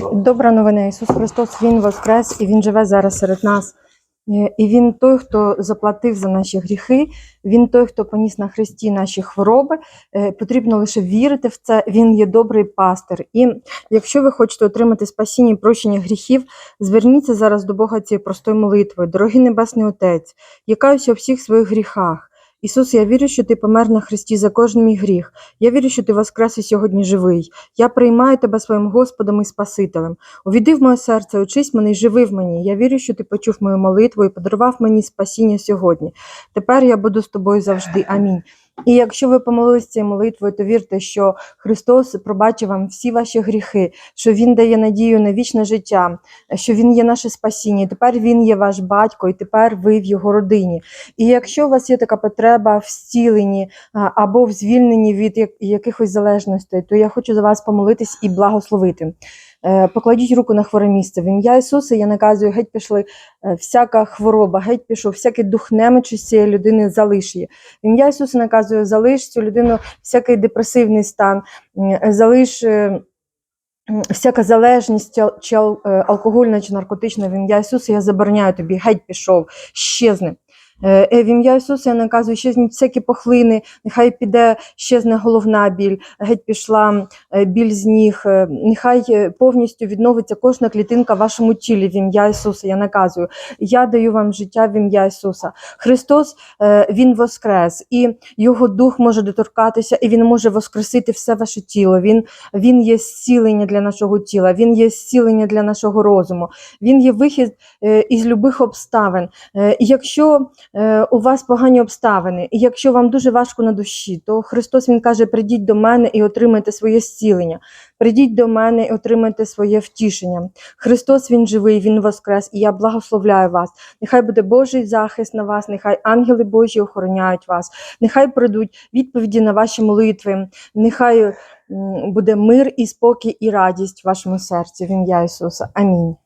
Добра новина. Ісус Христос, Він воскрес і Він живе зараз серед нас. Е, І Він той, хто заплатив за наші гріхи, Він той, хто поніс на Христі наші хвороби. Е, Потрібно лише вірити в це. Він є добрий пастир. І якщо ви хочете отримати спасіння і прощення гріхів, зверніться зараз до Бога цією простою молитвою. Дорогий Небесний Отець, я каюся у всіх своїх гріхах. Ісус, я вірю, що ти помер на Христі за кожен мій гріх. Я вірю, що ти воскрес і сьогодні живий. Я приймаю тебе своїм Господом і Спасителем. Увійди в моє серце, очись мене і живи в мені. Я вірю, що ти почув мою молитву і подарував мені спасіння сьогодні. Тепер я буду з тобою завжди. Амінь. І якщо ви помолились цією молитвою, то вірте, що Христос пробачив вам всі ваші гріхи, що Він дає надію на вічне життя, що Він є наше спасіння. І тепер Він є ваш батько, і тепер ви в його родині. І якщо у вас є така потреба в зціленні або в звільненні від якихось залежностей, то я хочу за вас помолитись і благословити. Е, Покладіть руку на хворе місце. В ім'я Ісуса я наказую, геть пішли е, всяка хвороба, геть пішов, всякий дух немочі цієї людини залиш. В ім'я Ісуса наказую, залиш цю людину, всякий депресивний стан, залиш. е, Всяка залежність е, алкогольна чи наркотична в ім'я Ісуса, я забороняю тобі, геть пішов, щезни. Е, В ім'я Ісуса я наказую, щезніть всякі похлини, нехай піде, щезне головна біль, геть пішла е, біль з ніг, е, нехай повністю відновиться кожна клітинка в вашому тілі в ім'я Ісуса. Я наказую. Я даю вам життя в ім'я Ісуса. Христос Він воскрес, і Його дух може доторкатися, і Він може воскресити все ваше тіло. Він, він є зцілення для нашого тіла, Він є зцілення для нашого розуму, Він є вихід із любих обставин. Якщо у вас погані обставини, і якщо вам дуже важко на душі, то Христос Він каже: прийдіть до мене і отримайте своє зцілення. Прийдіть до мене і отримайте своє втішення. Христос Він живий, Він воскрес, і я благословляю вас. Нехай буде Божий захист на вас, нехай ангели Божі охороняють вас, нехай прийдуть відповіді на ваші молитви, нехай буде мир і спокій і радість в вашому серці в ім'я Ісуса. Амінь.